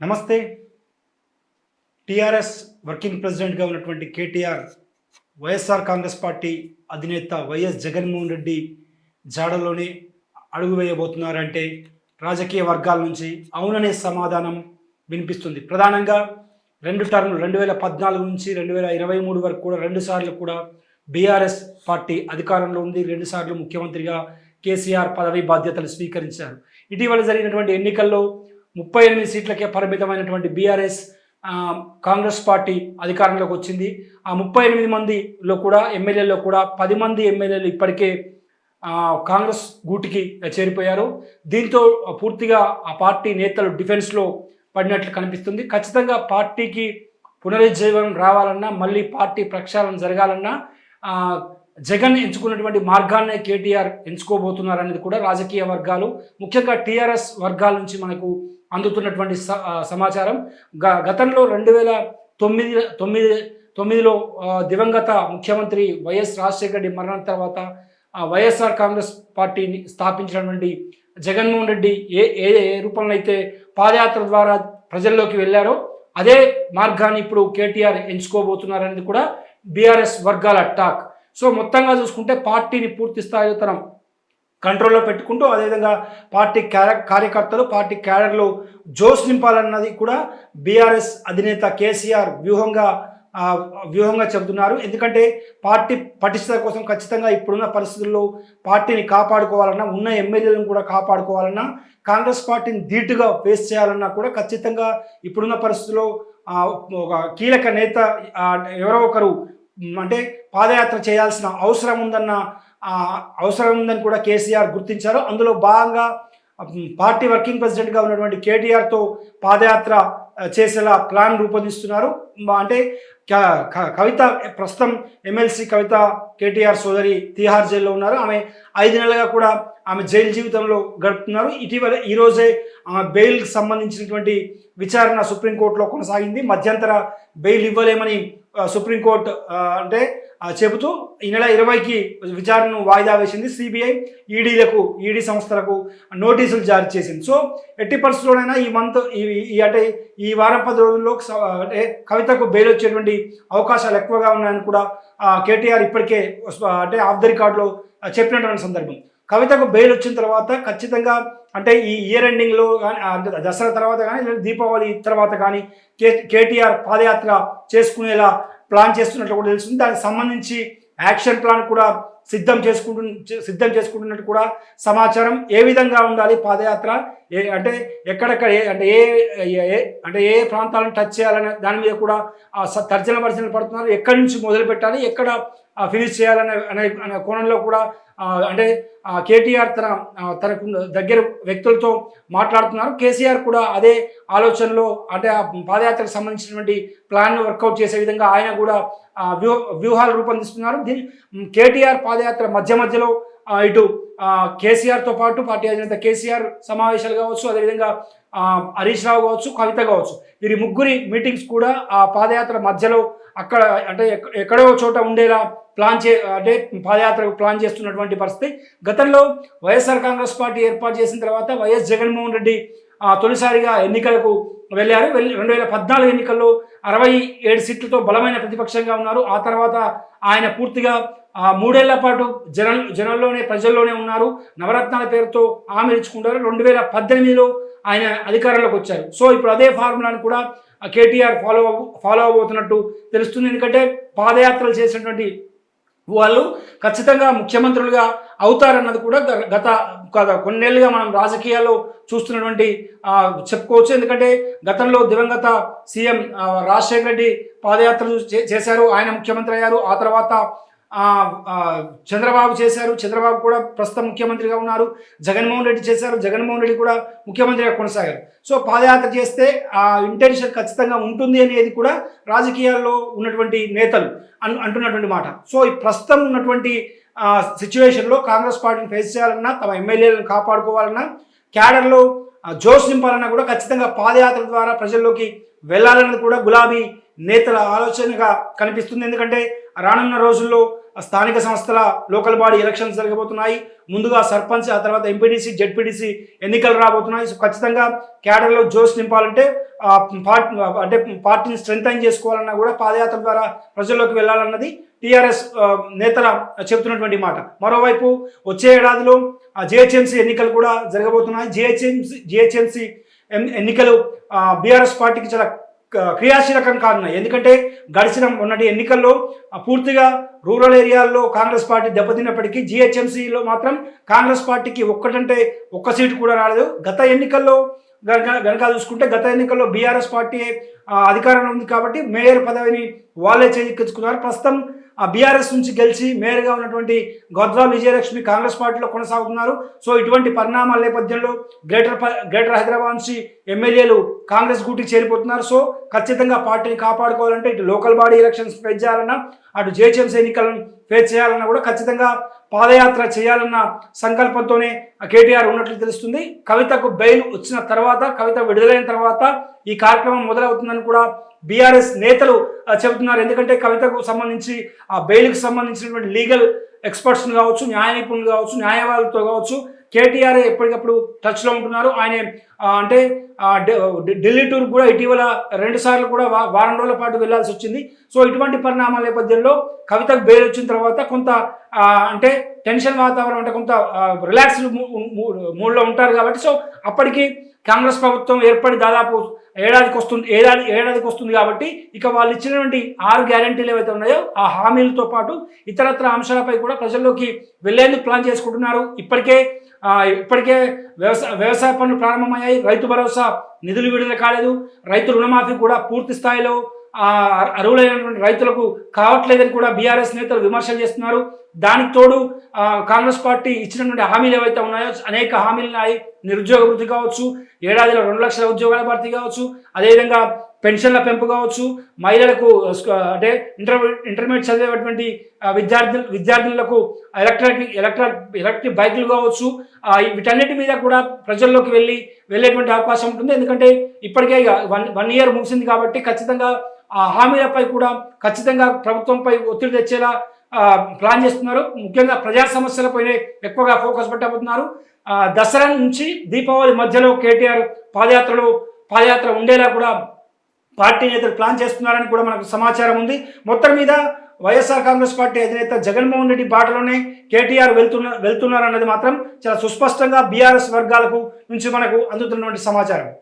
నమస్తే. TRS working ప్రెసిడెంట్గా ఉన్నటువంటి కేటీఆర్ వైఎస్ఆర్ కాంగ్రెస్ పార్టీ అధినేత వైఎస్ జగన్మోహన్ రెడ్డి జాడలోనే అడుగు వేయబోతున్నారంటే రాజకీయ వర్గాల నుంచి అవుననే సమాధానం వినిపిస్తుంది. ప్రధానంగా రెండు టర్మ్లు రెండు వేల పద్నాలుగు నుంచి రెండు వేల ఇరవై మూడు వరకు కూడా రెండు సార్లు కూడా బీఆర్ఎస్ పార్టీ అధికారంలో ఉంది. రెండుసార్లు ముఖ్యమంత్రిగా కేసీఆర్ పదవి బాధ్యతలు స్వీకరించారు. ఇటీవల జరిగినటువంటి ఎన్నికల్లో ముప్పై ఎనిమిది సీట్లకే పరిమితమైనటువంటి బీఆర్ఎస్ కాంగ్రెస్ పార్టీ అధికారంలోకి వచ్చింది. ఆ ముప్పై ఎనిమిది మందిలో కూడా ఎమ్మెల్యేలో కూడా పది మంది ఎమ్మెల్యేలు ఇప్పటికే కాంగ్రెస్ గూటికి చేరిపోయారు. దీంతో పూర్తిగా ఆ పార్టీ నేతలు డిఫెన్స్లో పడినట్లు కనిపిస్తుంది. ఖచ్చితంగా పార్టీకి పునరుజ్జీవనం రావాలన్నా మళ్ళీ పార్టీ ప్రక్షాళన జరగాలన్నా జగన్ ఎంచుకున్నటువంటి మార్గాన్నే కేటీఆర్ ఎంచుకోబోతున్నారు అనేది కూడా రాజకీయ వర్గాలు ముఖ్యంగా టీఆర్ఎస్ వర్గాల నుంచి మనకు అందుతున్నటువంటి స- సమాచారం. గ గతంలో రెండు వేల తొమ్మిది తొమ్మిది తొమ్మిదిలో దివంగత ముఖ్యమంత్రి వైఎస్ రాజశేఖర రెడ్డి మరణం తర్వాత వైఎస్ఆర్ కాంగ్రెస్ పార్టీని స్థాపించినటువంటి జగన్మోహన్ రెడ్డి ఏ ఏ ఏ రూపంలో అయితే పాదయాత్ర ద్వారా ప్రజల్లోకి వెళ్ళారో అదే మార్గాన్ని ఇప్పుడు కేటీఆర్ ఎంచుకోబోతున్నారనేది కూడా బీఆర్ఎస్ వర్గాల టాక్. సో మొత్తంగా చూసుకుంటే పార్టీని పూర్తి స్థాయిలో తన కంట్రోల్లో పెట్టుకుంటూ అదేవిధంగా పార్టీ క్యార కార్యకర్తలు పార్టీ క్యాడర్లు జోష్ నింపాలన్నది కూడా బీఆర్ఎస్ అధినేత కేసీఆర్ వ్యూహంగా వ్యూహంగా చెబుతున్నారు. ఎందుకంటే పార్టీ పటిష్టత కోసం ఖచ్చితంగా ఇప్పుడున్న పరిస్థితుల్లో పార్టీని కాపాడుకోవాలన్నా ఉన్న ఎమ్మెల్యేలను కూడా కాపాడుకోవాలన్నా కాంగ్రెస్ పార్టీని ధీటుగా ఫేస్ చేయాలన్నా కూడా ఖచ్చితంగా ఇప్పుడున్న పరిస్థితుల్లో ఒక కీలక నేత ఎవరో ఒకరు అంటే పాదయాత్ర చేయాల్సిన అవసరం ఉందన్న అవసరం ఉందని కూడా కేసీఆర్ గుర్తించారు. అందులో భాగంగా పార్టీ వర్కింగ్ ప్రెసిడెంట్గా ఉన్నటువంటి కేటీఆర్తో పాదయాత్ర చేసేలా ప్లాన్ రూపొందిస్తున్నారు. అంటే క- క- కవిత ప్రస్తుతం ఎమ్మెల్సీ కవిత కేటీఆర్ సోదరి తిహార్ జైల్లో ఉన్నారు. ఆమె ఐదు నెలలుగా కూడా ఆమె జైలు జీవితంలో గడుపుతున్నారు. ఇటీవల ఈరోజే ఆమె బెయిల్కి సంబంధించినటువంటి విచారణ సుప్రీంకోర్టులో కొనసాగింది. మధ్యంతర బెయిల్ ఇవ్వలేమని సుప్రీంకోర్టు అంటే చెబుతూ ఈ నెల ఇరవైకి విచారణను వాయిదా వేసింది సిబిఐ ఈడీలకు ఈడీ సంస్థలకు నోటీసులు జారీ చేసింది. సో ఎట్టి పరిస్థితుల్లోనైనా ఈ మంత్ ఈ ఈ- అంటే ఈ వారం పది రోజుల్లో అంటే కవితకు బెయిల్ వచ్చేటువంటి అవకాశాలు ఎక్కువగా ఉన్నాయని కూడా కేటీఆర్ ఇప్పటికే అంటే ఆఫ్ ద రికార్డులో చెప్పినటువంటి సందర్భం. కవితకు బెయిల్ వచ్చిన తర్వాత ఖచ్చితంగా అంటే ఈ ఇయర్ ఎండింగ్లో కానీ దసరా తర్వాత కానీ లేదా దీపావళి తర్వాత కానీ కే కేటీఆర్ పాదయాత్ర చేసుకునేలా ప్లాన్ చేస్తున్నట్లు కూడా తెలుస్తుంది. దానికి సంబంధించి యాక్షన్ ప్లాన్ కూడా సిద్ధం చేసుకుంటు సిద్ధం చేసుకుంటున్నట్టు కూడా సమాచారం ఏ విధంగా ఉండాలి పాదయాత్ర? ఏ అంటే ఎక్కడెక్కడ ఏ అంటే ఏ ఏ- అంటే ఏ ప్రాంతాలను టచ్ చేయాలనే దాని మీద కూడా స- తర్జన పరిచయం పడుతున్నారు. ఎక్కడి నుంచి మొదలు పెట్టాలి? ఎక్కడ ఫినిష్ చేయాలనే అనే అనే కోణంలో కూడా అంటే కేటీఆర్ తన తనకు దగ్గర వ్యక్తులతో మాట్లాడుతున్నారు. కేసీఆర్ కూడా అదే ఆలోచనలో అంటే ఆ పాదయాత్రకు సంబంధించినటువంటి ప్లాన్ వర్కౌట్ చేసే విధంగా ఆయన కూడా వ్యూహ వ్యూహాలు రూపొందిస్తున్నారు. దీని కేటీఆర్ పాదయాత్ర మధ్య మధ్యలో ఇటు కేసీఆర్తో పాటు పార్టీ అధినేత కేసీఆర్ సమావేశాలు కావచ్చు అదేవిధంగా హరీష్ రావు కావచ్చు కవిత కావచ్చు. వీరి ముగ్గురి మీటింగ్స్ కూడా ఆ పాదయాత్ర మధ్యలో అక్కడ అంటే ఎక్కడో చోట ఉండేలా ప్లాన్ చే అంటే పాదయాత్రకు ప్లాన్ చేస్తున్నటువంటి పరిస్థితి. గతంలో వైఎస్ఆర్ కాంగ్రెస్ పార్టీ ఏర్పాటు చేసిన తర్వాత వైఎస్ జగన్మోహన్ రెడ్డి ఆ, తొలిసారిగా ఎన్నికలకు వెళ్ళారు. వెళ్ళి రెండు వేల పద్నాలుగు ఎన్నికల్లో అరవై ఏడు సీట్లతో బలమైన ప్రతిపక్షంగా ఉన్నారు. ఆ తర్వాత ఆయన పూర్తిగా ఆ, మూడేళ్ళ పాటు జనల్ జనంలోనే ప్రజల్లోనే ఉన్నారు. నవరత్నాల పేరుతో ఆమె ఇచ్చుకుంటారు. రెండు వేల పద్దెనిమిదిలో ఆయన అధికారంలోకి వచ్చారు. సో ఇప్పుడు అదే ఫార్ములాను కూడా కేటీఆర్ ఫాలో ఫాలో అవబోతున్నట్టు తెలుస్తుంది. ఎందుకంటే పాదయాత్రలు చేసినటువంటి వాళ్ళు ఖచ్చితంగా ముఖ్యమంత్రులుగా అవుతారన్నది కూడా గ- గత గత మనం రాజకీయాల్లో చూస్తున్నటువంటి చెప్పుకోవచ్చు. ఎందుకంటే గతంలో దివంగత సీఎం రాజశేఖర రెడ్డి పాదయాత్రలు చే- చేశారు. ఆయన ముఖ్యమంత్రి అయ్యారు. ఆ తర్వాత చంద్రబాబు చేశారు. చంద్రబాబు కూడా ప్రస్తుతం ముఖ్యమంత్రిగా ఉన్నారు. జగన్మోహన్ రెడ్డి చేశారు. జగన్మోహన్ రెడ్డి కూడా ముఖ్యమంత్రిగా కొనసాగారు. సో పాదయాత్ర చేస్తే ఆ ఇంటెన్షన్ ఖచ్చితంగా ఉంటుంది అనేది కూడా రాజకీయాల్లో ఉన్నటువంటి నేతలు అన్ అంటున్నటువంటి మాట. సో ఈ ప్రస్తుతం ఉన్నటువంటి సిచ్యువేషన్లో కాంగ్రెస్ పార్టీని ఫేస్ చేయాలన్నా తమ ఎమ్మెల్యేలను కాపాడుకోవాలన్నా క్యాడర్లో జోష్ నింపాలన్నా కూడా ఖచ్చితంగా పాదయాత్ర ద్వారా ప్రజల్లోకి వెళ్ళాలన్నది కూడా గులాబీ నేతల ఆలోచనగా కనిపిస్తుంది. ఎందుకంటే రానున్న రోజుల్లో స్థానిక సంస్థల లోకల్ బాడీ ఎలక్షన్స్ జరగబోతున్నాయి. ముందుగా సర్పంచ్ ఆ తర్వాత ఎంపీడీసీ జెడ్పీటీసీ ఎన్నికలు రాబోతున్నాయి. సో ఖచ్చితంగా క్యాడర్లో జోష్ నింపాలంటే ఆ, పార్టీ అంటే పార్టీని స్ట్రెంగ్ చేసుకోవాలన్నా కూడా పాదయాత్ర ద్వారా ప్రజల్లోకి వెళ్ళాలన్నది టీఆర్ఎస్ నేతల చెబుతున్నటువంటి మాట. మరోవైపు వచ్చే ఏడాదిలో జిహెచ్ఎంసీ ఎన్నికలు కూడా జరగబోతున్నాయి. జిహెచ్ఎంసీ జిహెచ్ఎంసీ ఎన్నికలు బీఆర్ఎస్ పార్టీకి చాలా క్రియాశీలకం కానున్నాయి. ఎందుకంటే గడిచిన మొన్నటి ఎన్నికల్లో పూర్తిగా రూరల్ ఏరియాల్లో కాంగ్రెస్ పార్టీ దెబ్బతిన్నప్పటికీ జిహెచ్ఎంసీలో మాత్రం కాంగ్రెస్ పార్టీకి ఒక్కటంటే ఒక్క సీటు కూడా రాలేదు. గత ఎన్నికల్లో గనక గనక చూసుకుంటే గత ఎన్నికల్లో బీఆర్ఎస్ పార్టీ అధికారంలో ఉంది కాబట్టి మేయర్ పదవిని వాళ్ళే చేజిక్కించుకున్నారు. ప్రస్తుతం ఆ బీఆర్ఎస్ నుంచి గెలిచి మేయర్గా ఉన్నటువంటి గద్వా విజయలక్ష్మి కాంగ్రెస్ పార్టీలో కొనసాగుతున్నారు. సో ఇటువంటి పరిణామాల నేపథ్యంలో గ్రేటర్ ప- గ్రేటర్ హైదరాబాద్ నుంచి ఎమ్మెల్యేలు కాంగ్రెస్ గూటికి చేరిపోతున్నారు. సో ఖచ్చితంగా పార్టీని కాపాడుకోవాలంటే ఇటు లోకల్ బాడీ ఎలక్షన్స్ ఫేస్ చేయాలన్నా అటు జేహెచ్ఎంసీ ఎన్నికలను ఫేస్ చేయాలన్నా కూడా ఖచ్చితంగా పాదయాత్ర చేయాలన్న సంకల్పంతోనే కేటీఆర్ ఉన్నట్లు తెలుస్తుంది. కవితకు బెయిల్ వచ్చిన తర్వాత కవిత విడుదలైన తర్వాత ఈ కార్యక్రమం మొదలవుతుందని కూడా బీఆర్ఎస్ నేతలు చెబుతున్నారు. ఎందుకంటే కవితకు సంబంధించి ఆ బెయిల్కి సంబంధించినటువంటి లీగల్ ఎక్స్పర్ట్స్ని కావచ్చు న్యాయ నిపుణులు కావచ్చు న్యాయవాదులతో కావచ్చు కేటీఆర్ ఎప్పటికప్పుడు టచ్లో ఉంటున్నారు. ఆయన అంటే ఢిల్లీ టూర్ కూడా ఇటీవల రెండు సార్లు కూడా వారం రోజుల పాటు వెళ్ళాల్సి వచ్చింది. సో ఇటువంటి పరిణామాల నేపథ్యంలో కవితకు బెయిల్ వచ్చిన తర్వాత కొంత అంటే టెన్షన్ వాతావరణం అంటే కొంత రిలాక్స్డ్ మూడ్లో ఉంటారు కాబట్టి సో అప్పటికి కాంగ్రెస్ ప్రభుత్వం ఏర్పడి దాదాపు ఏడాదికి వస్తుంది ఏడాది ఏడాదికి వస్తుంది కాబట్టి ఇక వాళ్ళు ఇచ్చినటువంటి ఆరు గ్యారంటీలు ఏవైతే ఉన్నాయో ఆ హామీలతో పాటు ఇతరత్ర అంశాలపై కూడా ప్రజల్లోకి వెళ్ళేందుకు ప్లాన్ చేసుకుంటున్నారు. ఇప్పటికే ఇప్పటికే వ్యవసాయ వ్యవసాయ పనులు ప్రారంభమయ్యాయి. రైతు భరోసా నిధులు విడుదల కాలేదు. రైతు రుణమాఫీ కూడా పూర్తి స్థాయిలో ఆ, అర్హులైనటువంటి రైతులకు కావట్లేదని కూడా బీఆర్ఎస్ నేతలు విమర్శలు చేస్తున్నారు. దానికి తోడు కాంగ్రెస్ పార్టీ ఇచ్చినటువంటి హామీలు ఏవైతే ఉన్నాయో అనేక హామీలు ఉన్నాయి నిరుద్యోగ వృద్ధి కావచ్చు ఏడాదిలో రెండు లక్షల ఉద్యోగాల భర్తీ కావచ్చు అదేవిధంగా పెన్షన్ల పెంపు కావచ్చు మహిళలకు అంటే ఇంటర్ ఇంటర్మీడియట్ చదివేటువంటి విద్యార్థి విద్యార్థులు విద్యార్థులకు ఎలక్ట్రిక్ ఎలక్ట్రిక్ ఎలక్ట్రిక్ బైకులు కావచ్చు వీటన్నిటి మీద కూడా ప్రజల్లోకి వెళ్ళి వెళ్ళేటువంటి అవకాశం ఉంటుంది. ఎందుకంటే ఇప్పటికే ఇక వన్ వన్ ఇయర్ ముగిసింది కాబట్టి ఖచ్చితంగా ఆ హామీలపై కూడా ఖచ్చితంగా ప్రభుత్వంపై ఒత్తిడి తెచ్చేలా ప్లాన్ చేస్తున్నారు. ముఖ్యంగా ప్రజా సమస్యలపైనే ఎక్కువగా ఫోకస్ పెట్టబోతున్నారు. దసరా నుంచి దీపావళి మధ్యలో కేటీఆర్ పాదయాత్రలో పాదయాత్ర ఉండేలా కూడా పార్టీ నేతలు ప్లాన్ చేస్తున్నారని కూడా మనకు సమాచారం ఉంది. మొత్తం మీద వైఎస్ఆర్ కాంగ్రెస్ పార్టీ అధినేత జగన్మోహన్ రెడ్డి బాటలోనే కేటీఆర్ వెళ్తున్న వెళ్తున్నారన్నది మాత్రం చాలా సుస్పష్టంగా బీఆర్ఎస్ వర్గాలకు నుంచి మనకు అందుతున్నటువంటి సమాచారం.